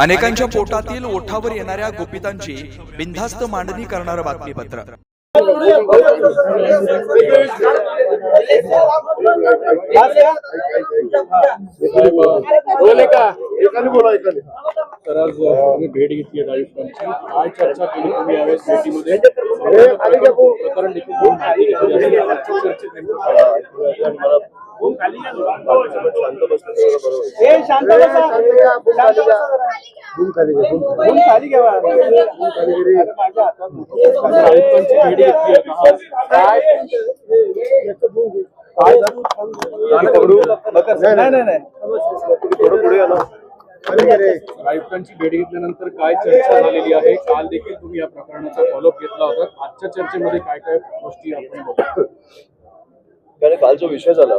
अनेकांच्या पोटातील ओठावर येणाऱ्या गुपितांची बिनधास्त मांडणी करणारं बातमीपत्र. बोले का एकाने बोला एकाने तर आज तुम्ही भेट घेतली आहे आयुक्तांची काय चर्चा केली तुम्ही यावेळेस भेटीमध्ये? हे? प्रकरण देखील चर्चेत नेमकं आयुक्तांची भेट घेतल्यानंतर काय चर्चा झालेली आहे काल देखील तुम्ही या प्रकरणाचा फॉलोअप घेतला होता आजच्या चर्चेमध्ये काय काय गोष्टी आपण बघतो कारण काल जो विषय झाला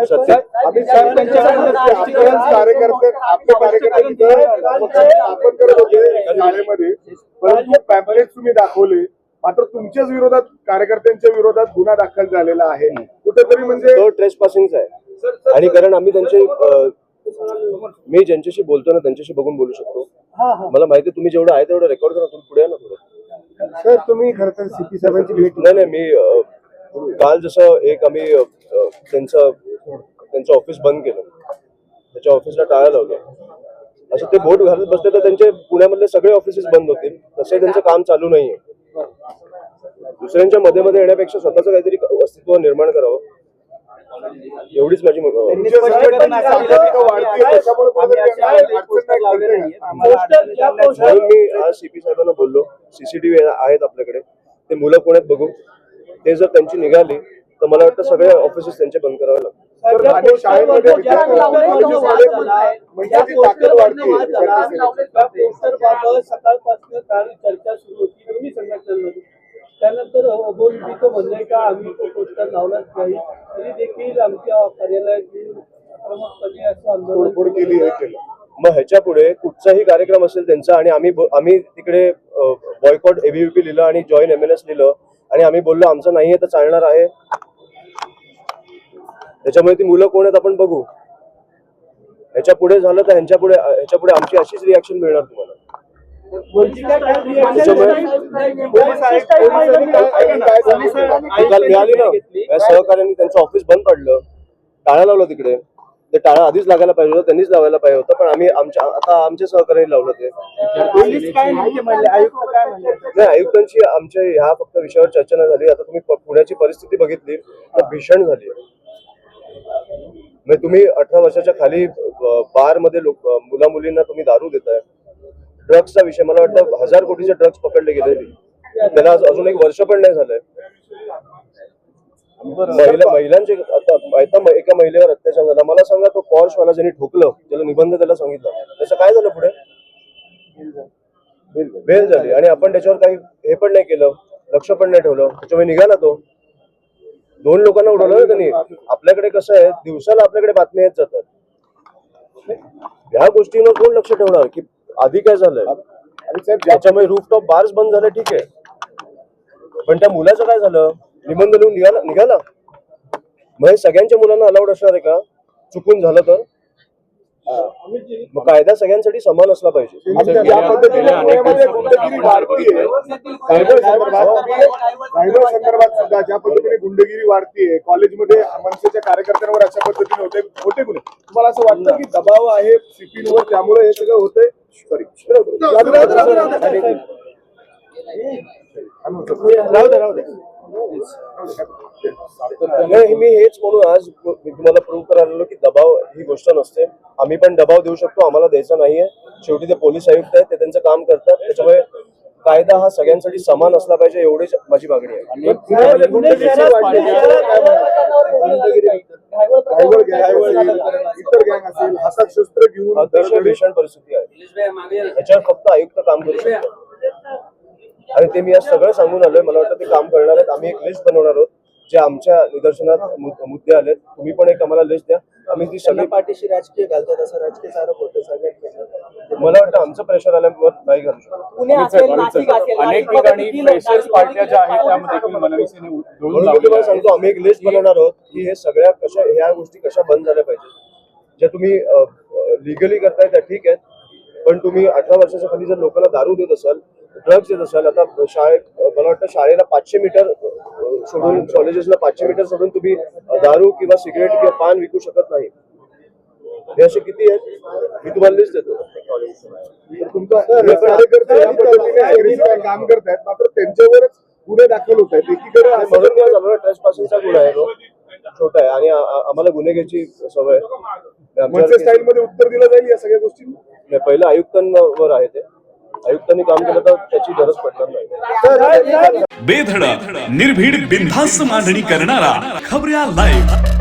साहेब स्पष्टीकरण कार्यकर्ते आपले कार्यकर्ते स्थापन करत होते शाळेमध्ये परंतु पॅम्पलेट तुम्ही दाखवले. मात्र तुमच्याच विरोधात कार्यकर्त्यांच्या विरोधात गुन्हा दाखल झालेला आहे. कुठेतरी म्हणजे तो ट्रेस पासिंगचा आहे आणि कारण आम्ही त्यांचे मी ज्यांच्याशी बोलतो ना त्यांच्याशी बघून बोलू शकतो. मला माहिती तुम्ही जेवढं आहे तेवढं रेकॉर्ड करा तुम्ही पुढे ना थोडं सर तुम्ही खरं तर सीपी साहेबांची भेट नाही नाही मी काल जसं एक आम्ही त्यांचं त्यांचं ऑफिस बंद केलं. त्याच्या ऑफिसला टाळा लावलं. असं ते बोट घालत बसले तर त्यांचे पुण्यामधले सगळे ऑफिसेस बंद होतील. तसे त्यांचं काम चालू नाहीये. दुसऱ्यांच्या मध्ये मध्ये येण्यापेक्षा स्वतःचं काहीतरी अस्तित्व निर्माण करावं. एवढीच माझी म्हणून मी आज सीपी साहेबांना बोललो. सीसीटीव्ही आहेत आपल्याकडे. ते मुलं कोण आहेत बघू. ते जर त्यांची निघाली तर मला वाटतं सगळे ऑफिसेस त्यांचे बंद करावे शाळेमध्ये सकाळपासून काल चर्चा सुरू होती. दोन्ही संघटनांमध्ये. त्यानंतर अबोलजीचं म्हणणं आहे का आम्ही तो पोस्टर लावलाच नाही तरी देखील आमच्या असं आंदोलन केली मग ह्याच्या पुढे कुठचाही कार्यक्रम असेल त्यांचा आणि आम्ही आम्ही तिकडे बॉयकॉट एबीव्हीपी लिहिलं आणि जॉईन एम एन एस लिहिलं आणि आम्ही बोललो आमचं नाहीये तर चालणार आहे. त्याच्यामुळे ती मुलं कोण आहेत आपण बघू. ह्याच्या पुढे झालं तर ह्यांच्या पुढे ह्याच्या पुढे आमची अशीच रिॲक्शन मिळणार तुम्हाला. वरची मिळाली ना? सहकार्याने त्यांचं ऑफिस बंद पडलं. टाळ्या लावलं तिकडे. ते टाळा आधीच लागायला पाहिजे होतं त्यांनीच लावायला पाहिजे होतं पण आम्ही आमच्या आता आमच्या सहकार्याने लावलं ते. म्हणले? नाही आयुक्तांची आमच्या ह्या फक्त विषयावर चर्चा नाही झाली. आता तुम्ही पुण्याची परिस्थिती बघितली तर भीषण झाली. म्हणजे तुम्ही अठरा वर्षाच्या खाली बारमध्ये लोक मुला मुलींना तुम्ही दारू देताय. ड्रग्सचा विषय मला वाटतं हजार कोटीचे ड्रग्स पकडले गेले त्याला अजून एक वर्ष पण नाही झालंय. महिला महिलांचे आता एका महिलेवर अत्याचार झाला. मला सांगा तो पॉर्श वाला ज्यांनी ठोकलं त्याला निबंध त्याला सांगितलं त्याचं काय झालं पुढे? बेल झाली. आणि आपण त्याच्यावर काही हे पण नाही केलं लक्ष पण नाही ठेवलं. त्याच्यामुळे निघाला तो. दोन लोकांना उडवलं त्यांनी आपल्याकडे कसं आहे दिवसाला आपल्याकडे बातम्या येत जातात. ह्या गोष्टींवर कोण लक्ष ठेवणार? की आधी काय झालंय? त्याच्यामुळे रूफटॉप बार्स बंद झाले ठीक आहे. पण त्या मुलाचं काय झालं? निबंध लिहून निघाला निघाला? मग हे सगळ्यांच्या मुलांना अलाउड असणार आहे का? चुकून झालं तर? मग कायदा सगळ्यांसाठी समान असला पाहिजे. सायबर संदर्भात सुद्धा ज्या पद्धतीने गुंडगिरी वाढतीये कॉलेजमध्ये मनसेच्या कार्यकर्त्यांवर अशा पद्धतीने होते होते गुन्हे. तुम्हाला असं वाटतं की दबाव आहे सीपीवर त्यामुळे हे सगळं होतंय? सॉरी राहू दे राहू दे. नाही मी हेच म्हणून आज मी तुम्हाला प्रूव्ह करायला आलो की दबाव ही गोष्ट नसते. आम्ही पण दबाव देऊ शकतो आम्हाला द्यायचा नाहीये. शेवटी ते पोलीस आयुक्त आहेत ते त्यांचं काम करतात. त्याच्यामुळे कायदा हा सगळ्यांसाठी समान असला पाहिजे एवढीच माझी मागणी आहे. अतिशय भीषण परिस्थिती आहे. याच्यावर फक्त आयुक्त काम करू शकतो आणि ते मी आज सगळं सांगून आलोय. मला वाटतं ते काम करणार आहेत. आम्ही एक लिस्ट बनवणार आहोत जे आमच्या निदर्शनात मुद्दे आलेत. तुम्ही पण एक आम्हाला लिस्ट द्या. आम्ही ती सगळी पाठीशी राजकीय घालतात असं राजकीय आरोप होतं सगळ्यात मला वाटतं आमचं प्रेशर आल्यावर नाही घालू शकतो अनेक ठिकाणी पार्ट्या ज्या आहेत त्यामध्ये देखील तुम्हाला. सांगतो आम्ही एक लिस्ट बनवणार आहोत की हे सगळ्या कशा ह्या गोष्टी कशा बंद झाल्या पाहिजेत. ज्या तुम्ही लिगली करताय त्या ठीक आहेत. पण तुम्ही अठरा वर्षाच्या खाली जर लोकांना दारू देत असाल ड्रग्ज देत असाल. आता शाळेत मला वाटतं शाळेला पाचशे मीटर सोडून कॉलेजेसला पाचशे मीटर सोडून तुम्ही दारू किंवा सिगरेट किंवा पान विकू शकत नाही. हे असे किती आहेत? मी तुम्हाला लिस्ट देतो. काम करतायत. मात्र त्यांच्यावरच गुन्हे दाखल होत आहेत. एकीकडे म्हणून आम्हाला गुन्हा आहे छोटा आहे. आणि आम्हाला गुन्हे घ्यायची सवय स्टाईल मध्ये उत्तर दिलं जाईल या सगळ्या गोष्टी पहिलं आयुक्तांवर आहे ते. आयुक्तांनी काम केलं तर त्याची गरज पडणार नाही. बेधडक निर्भीड बिनधास्त मांडणी करणारा खबऱ्या लाईव्ह